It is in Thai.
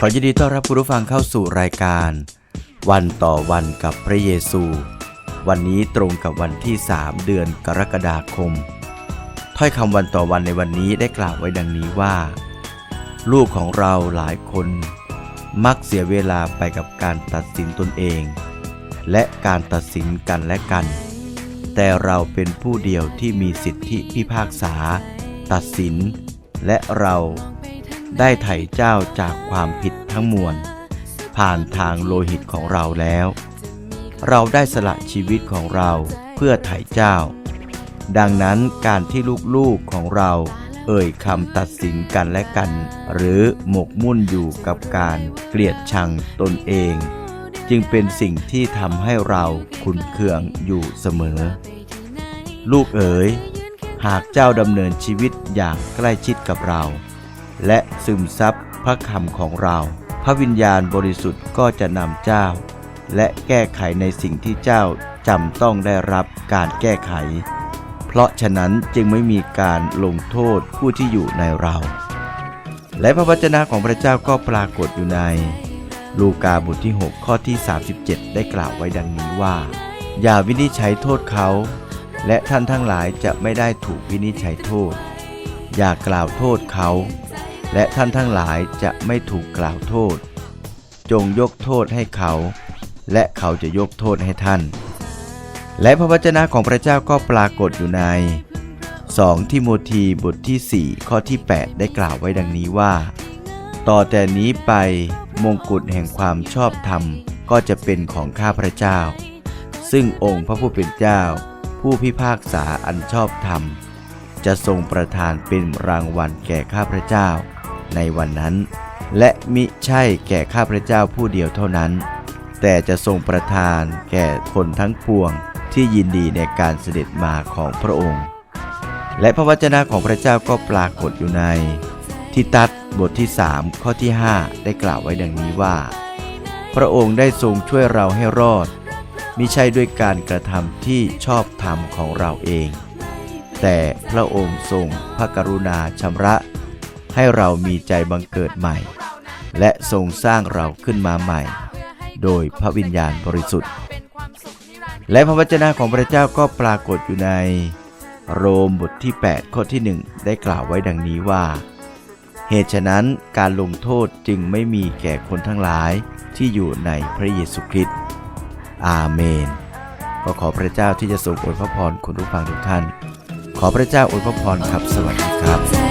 ขอยินดีต้อนรับคุณผู้ฟังเข้าสู่รายการ วันต่อวันกับพระเยซู วันนี้ตรงกับวันที่ 3 เดือนกรกฎาคม ถ้อยคำวันต่อวันในวันนี้ได้กล่าวไว้ดังนี้ว่า ลูกของเราหลายคน มักเสียเวลาไปกับการตัดสินตนเอง และการตัดสินกันและกัน แต่เราเป็นผู้เดียวที่มีสิทธิพิพากษา ตัดสิน และเรา ได้ไถ่เจ้าจากความผิดทั้งมวล ผ่านทางโลหิตของเราแล้ว เราได้สละชีวิตของเราเพื่อไถ่เจ้า ดังนั้นการที่ลูกๆของเราเอ่ยคำตัดสินกันและกัน หรือหมกมุ่นอยู่กับการเกลียดชังตนเอง จึงเป็นสิ่งที่ทำให้เราขุนเคืองอยู่เสมอ ลูกเอ๋ย หากเจ้าดำเนินชีวิตอย่างใกล้ชิดกับเรา และซึมซับพระคำของเรา พระวิญญาณบริสุทธิ์ก็จะนำเจ้า และแก้ไขในสิ่งที่เจ้าจำต้องได้รับการแก้ไข เพราะฉะนั้นจึงไม่มีการลงโทษผู้ที่อยู่ในเรา และพระวจนะของพระเจ้าก็ปรากฏอยู่ในลูกาบทที่ 6 ข้อที่ 37 ได้กล่าวไว้ดังนี้ว่า อย่าวินิจฉัยโทษเขา และท่านทั้งหลายจะไม่ได้ถูกวินิจฉัยโทษ อย่ากล่าวโทษเขา และท่านทั้งหลายจะไม่ถูกกล่าวโทษ จงยกโทษให้เขา และเขาจะยกโทษให้ท่าน และพระวจนะของพระเจ้าก็ปรากฏอยู่ใน 2 ทิโมธีบทที่ 4 ข้อที่ 8 ได้กล่าวไว้ดังนี้ว่า ต่อแต่นี้ไปมงกุฎแห่งความชอบธรรมก็จะเป็นของข้าพระเจ้า ซึ่งองค์พระผู้เป็นเจ้า ผู้พิพากษาอันชอบธรรม จะทรงประทานเป็นรางวัลแก่ข้าพระเจ้า ในวันนั้น และมิใช่แก่ข้าพระเจ้าผู้เดียวเท่านั้น แต่จะทรงประทานแก่คนทั้งปวงที่ยินดีในการเสด็จมาของพระองค์ และพระวจนะของพระเจ้าก็ปรากฏอยู่ใน ทิตัสบทที่3ข้อที่ 5 ได้กล่าวไว้ดังนี้ว่า พระองค์ได้ทรงช่วยเราให้รอดมิใช่ด้วยการกระทำที่ชอบธรรมของเราเอง แต่พระองค์ทรงพระกรุณาชำระ ให้เรามีใจบังเกิดใหม่ และทรงสร้างเราขึ้นมาใหม่ โดยพระวิญญาณบริสุทธิ์ และพระวจนะของพระเจ้าก็ปรากฏอยู่ในโรมบทที่ 8 ข้อที่ 1 ได้กล่าวไว้ดังนี้ว่า เหตุฉะนั้นการลงโทษจึงไม่มีแก่คนทั้งหลายที่อยู่ในพระเยซูคริสต์อาเมน ก็ขอพระเจ้าที่จะทรงอวยพระพรคุณผู้ฟังทุกท่าน ขอพระเจ้าอวยพระพรครับสวัสดีครับ